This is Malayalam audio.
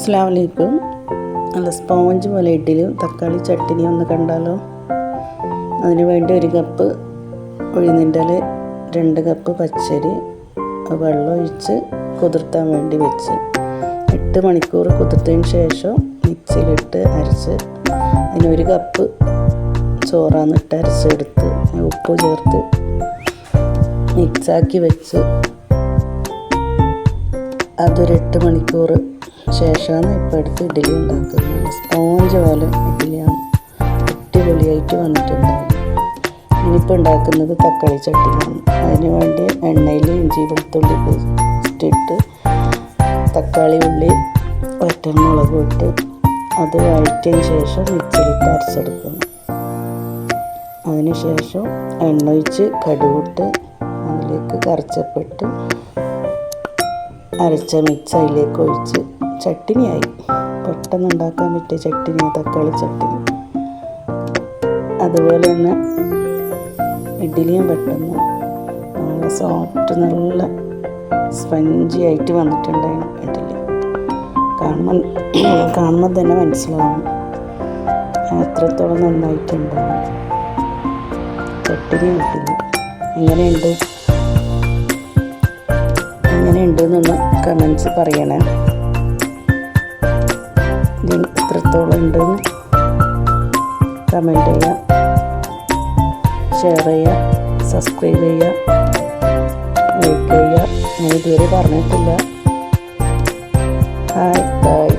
അസ്സാം വലൈക്കും നല്ല സ്പോഞ്ച് പോലെ ഇഡ്ഡലിയും തക്കാളി ചട്ടിനി ഒന്ന് കണ്ടാലോ? അതിന് വേണ്ടി ഒരു കപ്പ് ഉഴുന്നിന്റെ രണ്ട് കപ്പ് പച്ചരി വെള്ളം ഒഴിച്ച് കുതിർത്താൻ വേണ്ടി വെച്ച്. എട്ട് മണിക്കൂർ കുതിർത്തതിന് ശേഷം മിക്സിയിലിട്ട് അരച്ച്. അതിനൊരു കപ്പ് ചോറാന്നിട്ട് അരച്ചെടുത്ത് ഉപ്പ് ചേർത്ത് മിക്സാക്കി വെച്ച്. അതൊരു എട്ട് മണിക്കൂർ ശേഷമാണ് ഇപ്പോൾ എടുത്ത് ഇഡ്ഡലി ഉണ്ടാക്കുന്നത്. സ്പോഞ്ച് പോലെ ഇഡ്ഡലിയാണ്. അടിപൊളിയായിട്ട് വന്നിട്ടുണ്ടായിരുന്നു. ഇനിയിപ്പോൾ ഉണ്ടാക്കുന്നത് തക്കാളി ചട്ടിയാണ് അതിന് വേണ്ടി എണ്ണയിൽ ഇഞ്ചി വെളുത്തുള്ളി പേസ്റ്റ് ഇട്ട് തക്കാളി ഉള്ളി വറ്റൽമുളക് ഇട്ട് അത് വഴറ്റിയതിന് ശേഷം മിക്സിയിലിട്ട് അരച്ചെടുക്കുന്നു അതിന് ശേഷം എണ്ണ ഒഴിച്ച് കടുവിട്ട് അതിലേക്ക് കറച്ചപ്പെട്ട് അരച്ച മിക്സ് അതിലേക്ക് ഒഴിച്ച് ചട്ടിനിയായി. പെട്ടെന്ന് ഉണ്ടാക്കാൻ പറ്റിയ ചട്ടിനി തക്കാളി ചട്ടിനി അതുപോലെ തന്നെ ഇഡ്ഡലിയും പെട്ടെന്ന് നല്ല സോഫ്റ്റ് നല്ല സ്പഞ്ചി ആയിട്ട് വന്നിട്ടുണ്ടായിരുന്നു ഇഡ്ഡലി. കാണുമ്പോൾ കാണുമ്പോൾ തന്നെ മനസ്സിലാവും. എത്രത്തോളം നന്നായിട്ടുണ്ടാവും ചട്ടിനി ഇഡ്ഡലി എങ്ങനെയുണ്ട്? എങ്ങനെയുണ്ടെന്നൊന്ന് കമൻസ് പറയണേ. എത്രത്തോളം ഉണ്ടെന്ന് കമന്റ് ചെയ്യുക. ഷെയർ ചെയ്യുക. സബ്സ്ക്രൈബ് ചെയ്യുക. ലൈക്ക് ചെയ്യുക. ഞാൻ ഇതുവരെ പറഞ്ഞിട്ടില്ല. Hi bye